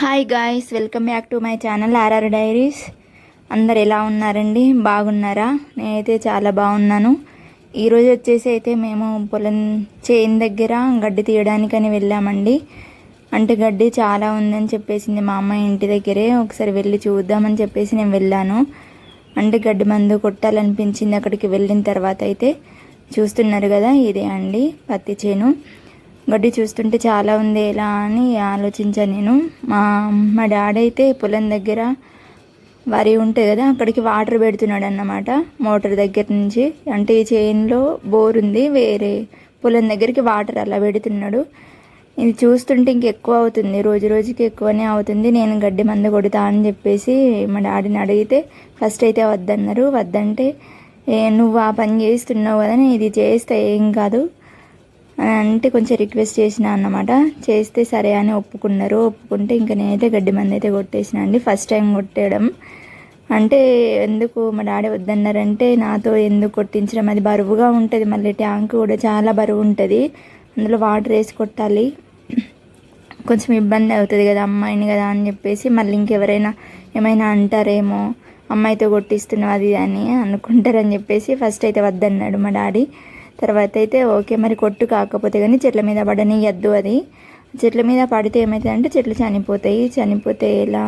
Hi guys welcome back to my channel RR diaries అందరు ఎలా ఉన్నారండి? బాగున్నారా? నేనైతే చాలా బాగున్నాను. ఈరోజు వచ్చేసి అయితే మేము పొలం చేను దగ్గర గడ్డి తీయడానికని వెళ్ళామండి. అంటే గడ్డి చాలా ఉందని చెప్పేసింది మా అమ్మ ఇంటి దగ్గరే. ఒకసారి వెళ్ళి చూద్దామని చెప్పేసి నేను వెళ్ళాను. అంటే గడ్డి మందు కొట్టాలనిపించింది అక్కడికి వెళ్ళిన తర్వాత అయితే. చూస్తున్నారు కదా ఇదే అండి పత్తి చేను. గడ్డి చూస్తుంటే చాలా ఉంది ఎలా అని ఆలోచించాను నేను. మా మా డాడీ అయితే పొలం దగ్గర వరి ఉంటాయి కదా అక్కడికి వాటర్ పెడుతున్నాడు అన్నమాట మోటార్ దగ్గర నుంచి. అంటే ఈ చైన్లో బోర్ ఉంది వేరే పొలం దగ్గరికి వాటర్ అలా పెడుతున్నాడు. ఇది చూస్తుంటే ఇంకెక్కువ అవుతుంది రోజు రోజుకి ఎక్కువనే అవుతుంది. నేను గడ్డి మంద కొడతా అని చెప్పేసి మా డాడీని అడిగితే ఫస్ట్ అయితే వద్దన్నారు వద్దంటే ఏ నువ్వు ఆ పని చేస్తున్నావు కదా నేను ఇది చేస్తే ఏం కాదు. అని అంటే కొంచెం రిక్వెస్ట్ చేసిన అన్నమాట. చేస్తే సరే అని ఒప్పుకున్నారు. ఒప్పుకుంటే ఇంకా నేనైతే గడ్డి మంది అయితే కొట్టేసిన అండి. ఫస్ట్ టైం కొట్టేయడం అంటే ఎందుకు మా డాడీ వద్దన్నారంటే నాతో ఎందుకు కొట్టించడం? అది బరువుగా ఉంటుంది. మళ్ళీ ట్యాంక్ కూడా చాలా బరువు ఉంటుంది. అందులో వాటర్ వేసి కొట్టాలి. కొంచెం ఇబ్బంది అవుతుంది కదా అమ్మాయిని కదా అని చెప్పేసి మళ్ళీ ఇంకెవరైనా ఏమైనా అంటారేమో? అమ్మాయితో కొట్టిస్తున్నావు అది అని అనుకుంటారని చెప్పేసి ఫస్ట్ అయితే వద్దన్నాడు మా డాడీ. తర్వాత అయితే ఓకే మరి కొట్టు కాకపోతే కానీ చెట్ల మీద పడనియద్దు అది. చెట్ల మీద పడితే ఏమవుతుందంటే చెట్లు చనిపోతాయి. చనిపోతే ఎలా?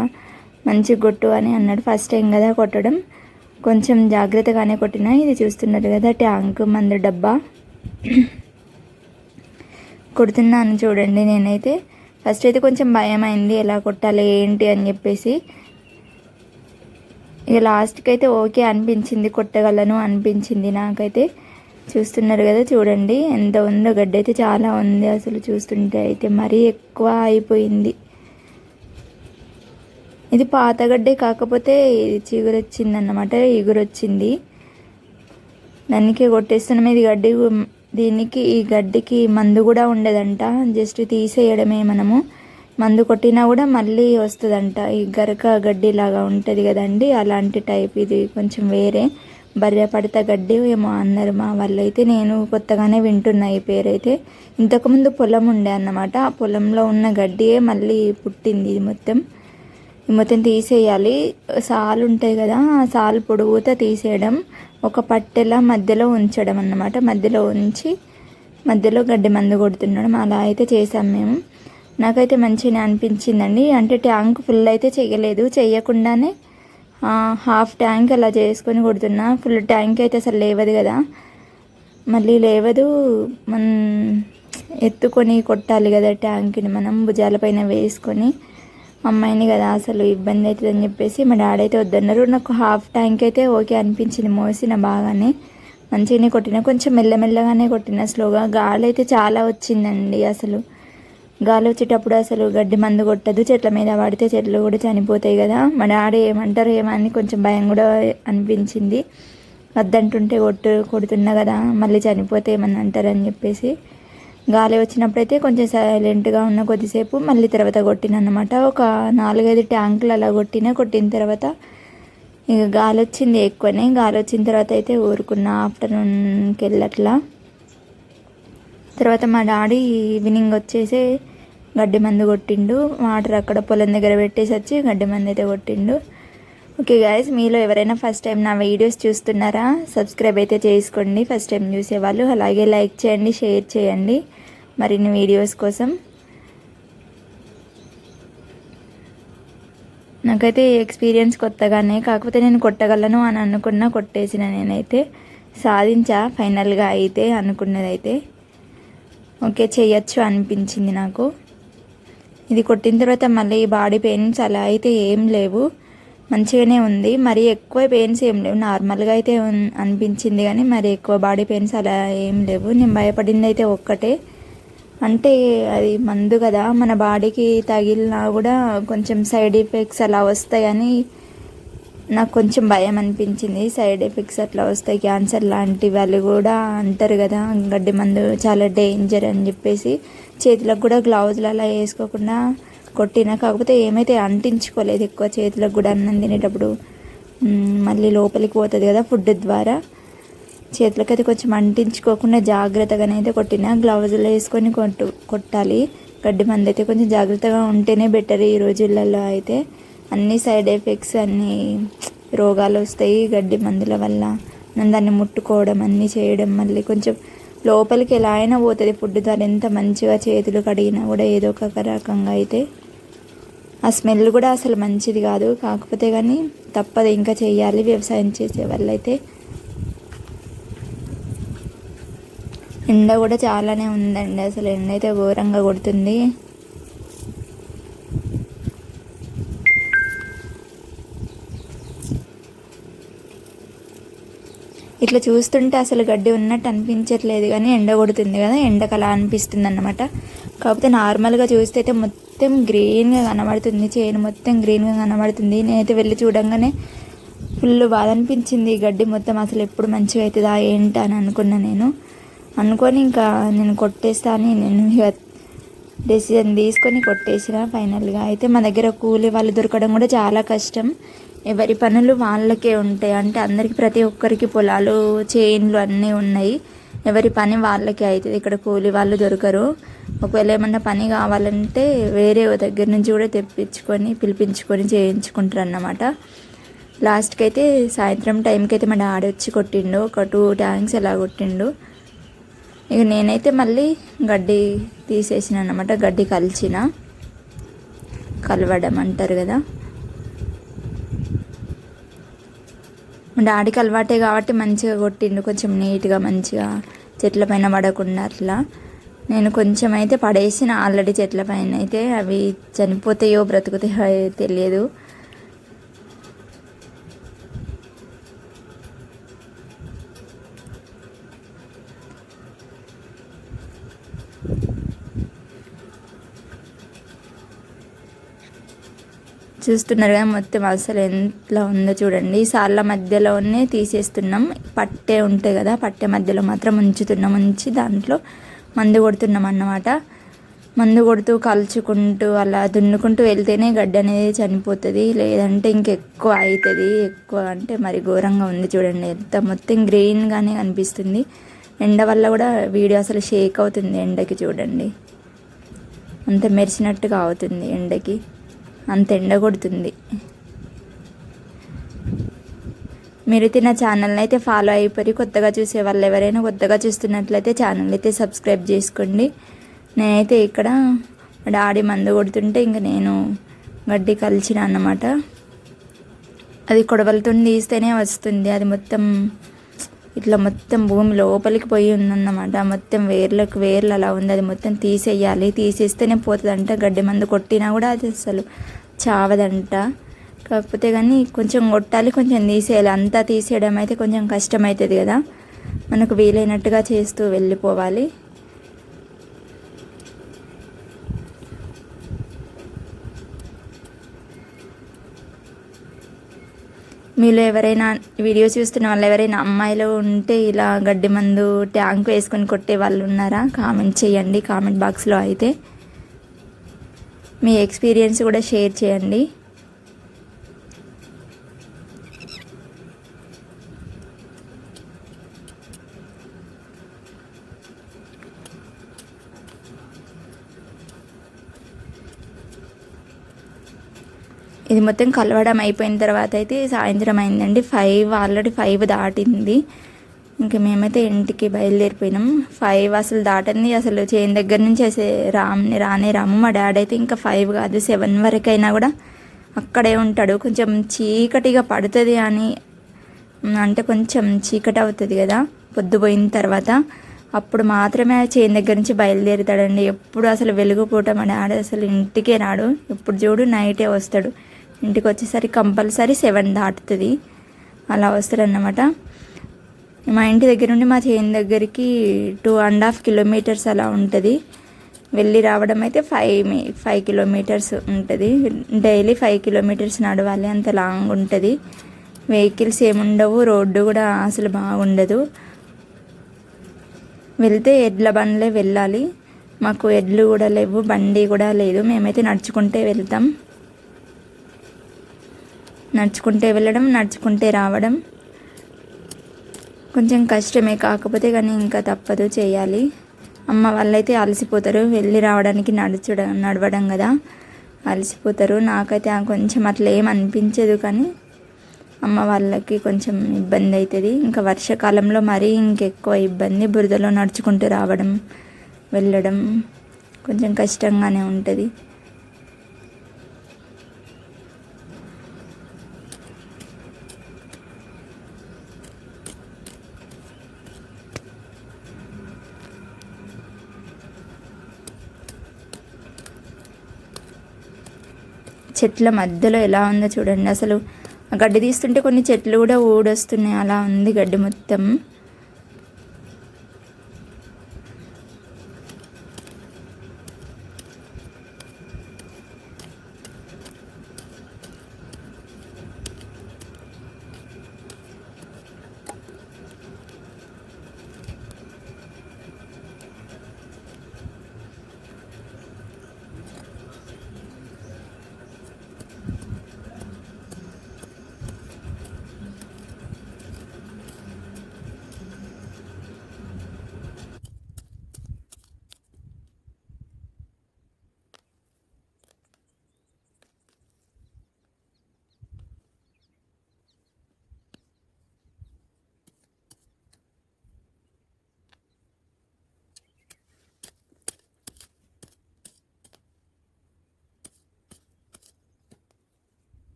మంచి కొట్టు అని అన్నాడు. ఫస్ట్ టైం కదా కొట్టడం. కొంచెం జాగ్రత్తగానే కొట్టినా. ఇది చూస్తున్నారు కదా ట్యాంక్ మందు డబ్బా. కొడుతున్నాను చూడండి నేనైతే. ఫస్ట్ అయితే కొంచెం భయం అయింది ఎలా కొట్టాలి ఏంటి అని చెప్పేసి. ఇక లాస్ట్కి అయితే ఓకే అనిపించింది కొట్టగలను అనిపించింది నాకైతే. చూస్తున్నారు కదా చూడండి. ఎంత ఉందో గడ్డి అయితే చాలా ఉంది అసలు చూస్తుంటే అయితే. మరీ ఎక్కువ అయిపోయింది. ఇది పాత గడ్డే కాకపోతే చిగురొచ్చింది చిగురు వచ్చిందన్నమాట ఇగురు వచ్చింది దానికి కొట్టేస్తున్నాం. ఇది గడ్డి దీనికి ఈ గడ్డికి మందు కూడా ఉండదంట. జస్ట్ తీసేయడమే మనము. మందు కొట్టినా కూడా మళ్ళీ వస్తుందంట. ఈ గరక గడ్డి లాగా ఉంటుంది కదండి. అలాంటి టైప్ ఇది కొంచెం వేరే. బర్రె పడత గడ్డి ఏమో అన్నారు మా వాళ్ళు అయితే నేను కొత్తగానే వింటున్నా ఈ పేరైతే. ఇంతకుముందు పొలం ఉండే అన్నమాట. ఆ పొలంలో ఉన్న గడ్డియే మళ్ళీ పుట్టింది ఇది మొత్తం. ఈ మొత్తం తీసేయాలి. సాలు ఉంటాయి కదా ఆ సాలు పొడుగుతా తీసేయడం ఒక పట్టెల మధ్యలో ఉంచడం అన్నమాట. మధ్యలో ఉంచి మధ్యలో గడ్డి మందు కొడుతున్నాడు అలా అయితే చేసాం మేము. నాకైతే మంచిగా అనిపించిందండి. అంటే ట్యాంక్ ఫుల్ అయితే చేయలేదు. చేయకుండానే హాఫ్ ట్యాంక్ అలా చేసుకొని కొడుతున్నా. ఫుల్ ట్యాంక్ అయితే అసలు లేవదు కదా. మళ్ళీ లేవదు మనం ఎత్తుకొని కొట్టాలి కదా ట్యాంక్ని మనం భుజాలపైన వేసుకొని. అమ్మాయిని కదా అసలు ఇబ్బంది అవుతుందని చెప్పేసి మా డాడీ అయితే వద్దన్నారు. నాకు హాఫ్ ట్యాంక్ అయితే ఓకే అనిపించింది మోసిన బాగానే. మంచిగానే కొట్టిన కొంచెం మెల్లమెల్లగానే కొట్టిన స్లోగా. గాలి అయితే చాలా వచ్చిందండి అసలు. గాలి వచ్చేటప్పుడు అసలు గడ్డి మందు కొట్టదు చెట్ల మీద పడితే చెట్లు కూడా చనిపోతాయి కదా. మన ఆడ ఏమంటారు ఏమని కొంచెం భయం కూడా అనిపించింది. వద్దంటుంటే కొట్టు కొడుతున్నా కదా మళ్ళీ చనిపోతే ఏమన్నా అంటారని చెప్పేసి. గాలి వచ్చినప్పుడైతే కొంచెం సైలెంట్గా ఉన్న కొద్దిసేపు మళ్ళీ తర్వాత కొట్టినమాట ఒక నాలుగైదు ట్యాంకులు అలా కొట్టిన కొట్టిన తర్వాత ఇక గాలి వచ్చింది ఎక్కువనే. గాలి వచ్చిన తర్వాత అయితే ఊరుకున్న ఆఫ్టర్నూన్కి వెళ్ళట్లా. తర్వాత మా డాడీ ఈవినింగ్ వచ్చేసి గడ్డి మందు కొట్టిండు. వాటర్ అక్కడ పొలం దగ్గర పెట్టేసి వచ్చి గడ్డి మందు అయితే కొట్టిండు. ఓకే గాయస్ మీలో ఎవరైనా ఫస్ట్ టైం నా వీడియోస్ చూస్తున్నారా సబ్స్క్రైబ్ అయితే చేసుకోండి. ఫస్ట్ టైం చూసేవాళ్ళు అలాగే లైక్ చేయండి షేర్ చేయండి. మరిన్ని వీడియోస్ కోసం. నాకైతే ఎక్స్పీరియన్స్ కొత్తగానే కాకపోతే నేను కొట్టగలను అని అనుకున్నా కొట్టేసిన నేనైతే. సాధించా ఫైనల్గా అయితే అనుకున్నదైతే. ఓకే చేయొచ్చు అనిపించింది నాకు. ఇది కొట్టిన తర్వాత మళ్ళీ బాడీ పెయిన్స్ అలా అయితే ఏం లేవు. మంచిగానే ఉంది. మరి ఎక్కువ పెయిన్స్ ఏం లేవు. నార్మల్గా అయితే అనిపించింది కానీ మరి ఎక్కువ బాడీ పెయిన్స్ అలా ఏం లేవు. నేను భయపడింది అయితే ఒక్కటే. అంటే అది మందు కదా. మన బాడీకి తగిలినా కూడా కొంచెం సైడ్ ఎఫెక్ట్స్ అలా వస్తాయని నాకు కొంచెం భయం అనిపించింది. సైడ్ ఎఫెక్ట్స్ అట్లా వస్తాయి. క్యాన్సర్ లాంటి వాళ్ళు కూడా అంటారు కదా గడ్డి మందు చాలా డేంజర్ అని చెప్పేసి. చేతులకు కూడా గ్లౌజులు అలా వేసుకోకుండా కొట్టిన కాకపోతే ఏమైతే అంటించుకోలేదు ఎక్కువ చేతులకు కూడా అన్నం తినేటప్పుడు. మళ్ళీ లోపలికి పోతుంది కదా ఫుడ్ ద్వారా. చేతులకైతే కొంచెం అంటించుకోకుండా జాగ్రత్తగానైతే కొట్టిన. గ్లౌజులు వేసుకొని కొట్టు కొట్టాలి. గడ్డి మంది అయితే కొంచెం జాగ్రత్తగా ఉంటేనే బెటర్ ఈ రోజులలో అయితే. అన్ని సైడ్ ఎఫెక్ట్స్ అన్ని రోగాలు వస్తాయి గడ్డి మందుల వల్ల. మనం దాన్ని ముట్టుకోవడం అన్నీ చేయడం మళ్ళీ కొంచెం లోపలికి ఎలా అయినా పోతుంది ఫుడ్ ద్వారా ఎంత మంచిగా చేతులు కడిగినా కూడా ఏదో ఒక రకంగా అయితే ఆ స్మెల్ కూడా అసలు మంచిది కాదు. కాకపోతే కానీ తప్పదు ఇంకా చేయాలి వ్యవసాయం చేసే వాళ్ళైతే. ఎండ కూడా చాలానే ఉందండి. అసలు ఎండ అయితే ఘోరంగా కొడుతుంది. ఇట్లా చూస్తుంటే అసలు గడ్డి ఉన్నట్టు అనిపించట్లేదు కానీ ఎండ కొడుతుంది కదా ఎండకు అలా అనిపిస్తుంది అన్నమాట కాకపోతే నార్మల్గా చూస్తే అయితే మొత్తం గ్రీన్గా కనబడుతుంది చేను మొత్తం గ్రీన్గా కనబడుతుంది. నేనైతే వెళ్ళి చూడంగానే ఫుల్ బాధ అనిపించింది. గడ్డి మొత్తం అసలు ఎప్పుడు మంచిగా అవుతుందా ఏంటి అని అనుకున్నా నేను. అనుకొని ఇంకా నేను కొట్టేస్తా అని నేను డెసిజన్ తీసుకొని కొట్టేసిన ఫైనల్గా అయితే మా దగ్గర కూలి వాళ్ళు దొరకడం కూడా చాలా కష్టం. ఎవరి పనులు వాళ్ళకే ఉంటాయి. అంటే అందరికి ప్రతి ఒక్కరికి పొలాలు చేన్లు అన్నీ ఉన్నాయి. ఎవరి పని వాళ్ళకే అవుతుంది. ఇక్కడ కూలి వాళ్ళు దొరకరు. ఒకవేళ ఏమన్నా పని కావాలంటే వేరే దగ్గర నుంచి కూడా తెప్పించుకొని పిలిపించుకొని చేయించుకుంటారు అన్నమాట లాస్ట్కి అయితే సాయంత్రం టైంకి అయితే మా డాడీ వచ్చి కొట్టిండు. ఒక టూ ట్యాంక్స్ ఎలా కొట్టిండు. ఇక నేనైతే మళ్ళీ గడ్డి తీసేసిన అన్నమాట గడ్డి కలిచిన. కలవడం అంటారు కదా. మా డాడీకి అలవాటే కాబట్టి మంచిగా కొట్టిండు. కొంచెం నీట్గా మంచిగా చెట్ల పైన పడకుండా అట్లా. నేను కొంచెం అయితే పడేసిన. ఆల్రెడీ చెట్ల పైన అయితే అవి చనిపోతాయో బ్రతుకుతాయో తెలియదు. చూస్తున్నారు కదా మొత్తం అసలు ఎంతలా ఉందో చూడండి. సార్ల మధ్యలోనే తీసేస్తున్నాం. పట్టే ఉంటాయి కదా పట్టె మధ్యలో మాత్రం ఉంచుతున్నాం. ఉంచి దాంట్లో మందు కొడుతున్నాం అన్నమాట. మందు కొడుతూ కలుచుకుంటూ అలా దున్నుకుంటూ వెళ్తేనే గడ్డి అనేది చనిపోతుంది. లేదంటే ఇంకెక్కువ అవుతుంది ఎక్కువ అంటే మరి ఘోరంగా ఉంది చూడండి. ఎంత మొత్తం గ్రీన్గానే కనిపిస్తుంది ఎండ వల్ల కూడా వీడియో అసలు షేక్ అవుతుంది ఎండకి చూడండి. అంత మెరిసినట్టుగా అవుతుంది ఎండకి. అంత ఎండ కొడుతుంది మీరైతే నా ఛానల్ని అయితే ఫాలో అయిపోయి కొత్తగా చూసే వాళ్ళు ఎవరైనా కొత్తగా చూస్తున్నట్లయితే ఛానల్ అయితే సబ్స్క్రైబ్ చేసుకోండి. నేనైతే ఇక్కడ డాడీ మందు కొడుతుంటే ఇంక నేను గడ్డి కలిచిన అన్నమాట. అది కొడవలతో తీస్తేనే వస్తుంది. అది మొత్తం ఇట్లా మొత్తం భూమి లోపలికి పోయి ఉందన్నమాట. మొత్తం వేర్లకు వేర్లు అలా ఉంది. అది మొత్తం తీసేయాలి. తీసేస్తేనే పోతుందంట. గడ్డి మందు కొట్టినా కూడా అది అసలు చావదంట. కాకపోతే కానీ కొంచెం కొట్టాలి కొంచెం తీసేయాలి. అంతా తీసేయడం అయితే కొంచెం కష్టమవుతుంది కదా. మనకు వీలైనట్టుగా చేస్తూ వెళ్ళిపోవాలి. మీలో ఎవరైనా వీడియో చూస్తున్న వాళ్ళు ఎవరైనా అమ్మాయిలు ఉంటే ఇలా గడ్డి మందు ట్యాంక్ వేసుకొని కొట్టే వాళ్ళు ఉన్నారా? కామెంట్ చేయండి. కామెంట్ బాక్స్లో అయితే మీ ఎక్స్పీరియన్స్ కూడా షేర్ చేయండి. ఇది మొత్తం కలవడం అయిపోయిన తర్వాత అయితే సాయంత్రం అయిందండి. ఫైవ్ ఆల్రెడీ ఫైవ్ దాటింది. ఇంకా మేమైతే ఇంటికి బయలుదేరిపోయినాం. ఫైవ్ అసలు దాటింది. అసలు చేను దగ్గర నుంచి అసలు రామ్ని రానే రాము. మా డాడీ అయితే ఇంకా ఫైవ్ కాదు సెవెన్ వరకు అయినా కూడా అక్కడే ఉంటాడు. కొంచెం చీకటిగా పడుతుంది అని అంటే కొంచెం చీకటి అవుతుంది కదా పొద్దుపోయిన తర్వాత. అప్పుడు మాత్రమే చేను దగ్గర నుంచి బయలుదేరుతాడండి. ఎప్పుడు అసలు వెలుగుపూట మా డాడీ అసలు ఇంటికే రాడు. ఎప్పుడు చూడు నైటే వస్తాడు. ఇంటికి వచ్చేసరికి కంపల్సరీ సెవెన్ దాటుతుంది. అలా వస్తారన్నమాట మా ఇంటి దగ్గర నుండి మా చేను దగ్గరికి టూ అండ్ హాఫ్ కిలోమీటర్స్ అలా ఉంటుంది. వెళ్ళి రావడం అయితే ఫైవ్ ఫైవ్ కిలోమీటర్స్ ఉంటుంది. డైలీ ఫైవ్ కిలోమీటర్స్ నడవాలి అంత లాంగ్ ఉంటుంది. వెహికల్స్ ఏముండవు రోడ్డు కూడా అసలు బాగుండదు. వెళ్తే ఎడ్ల బండ్లే వెళ్ళాలి. మాకు ఎడ్లు కూడా లేవు బండి కూడా లేదు. మేమైతే నడుచుకుంటే వెళ్తాం. నడుచుకుంటే వెళ్ళడం నడుచుకుంటే రావడం కొంచెం కష్టమే. కాకపోతే కానీ ఇంకా తప్పదు చేయాలి. అమ్మ వాళ్ళైతే అలసిపోతారు. వెళ్ళి రావడానికి నడుచడం నడవడం కదా. అలసిపోతారు. నాకైతే ఆ కొంచెం అట్లా ఏం అనిపించదు కానీ అమ్మ వాళ్ళకి కొంచెం ఇబ్బంది అవుతుంది ఇంకా వర్షాకాలంలో మరీ ఇంకెక్కువ ఇబ్బంది బురదలో నడుచుకుంటూ రావడం వెళ్ళడం కొంచెం కష్టంగానే ఉంటుంది. చెట్ల మధ్యలో ఎలా ఉందో చూడండి. అసలు గడ్డి తీస్తుంటే కొన్ని చెట్లు కూడా ఊడొస్తున్నాయి. అలా ఉంది గడ్డి మొత్తం.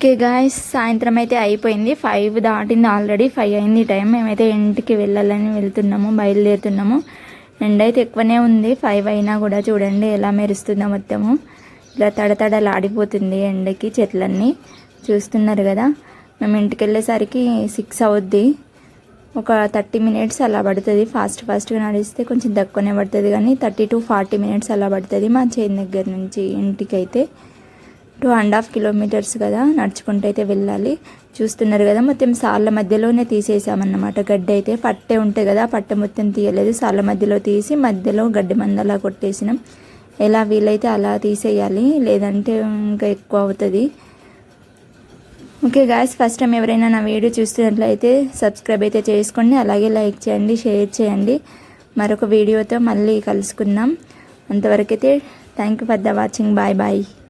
ఓకే గాయస్ సాయంత్రం అయితే అయిపోయింది. ఫైవ్ దాటింది ఆల్రెడీ ఫైవ్ అయింది టైం మేమైతే ఇంటికి వెళ్ళాలని వెళ్తున్నాము బయలుదేరుతున్నాము. ఎండ అయితే ఎక్కువనే ఉంది. ఫైవ్ అయినా కూడా చూడండి ఎలా మెరుస్తుందో మొత్తము. ఇలా తడతడలాడిపోతుంది ఎండకి చెట్లన్నీ. చూస్తున్నారు కదా మేము ఇంటికి వెళ్ళేసరికి సిక్స్ అవుద్ది. ఒక థర్టీ మినిట్స్ అలా పడుతుంది. ఫాస్ట్ ఫాస్ట్గా నడిస్తే కొంచెం తక్కువనే పడుతుంది కానీ థర్టీ టు ఫార్టీ మినిట్స్ అలా పడుతుంది మా చేతి దగ్గర నుంచి ఇంటికి అయితే టూ అండ్ హాఫ్ కిలోమీటర్స్ కదా నడుచుకుంటూ అయితే వెళ్ళాలి. చూస్తున్నారు కదా మొత్తం సాళ్ళ మధ్యలోనే తీసేసామన్నమాట. గడ్డి అయితే పట్టె ఉంటుంది కదా పట్టె మొత్తం తీయలేదు. సాళ్ళ మధ్యలో తీసి మధ్యలో గడ్డి మందలా కొట్టేసినాం. ఎలా వీలైతే అలా తీసేయాలి. లేదంటే ఇంకా ఎక్కువ అవుతుంది. ఓకే గాయస్ ఫస్ట్ టైం ఎవరైనా నా వీడియో చూస్తున్నట్లయితే సబ్స్క్రైబ్ అయితే చేసుకోండి. అలాగే లైక్ చేయండి షేర్ చేయండి. మరొక వీడియోతో మళ్ళీ కలుసుకుందాం. అంతవరకైతే thank you for the watching. Bye bye.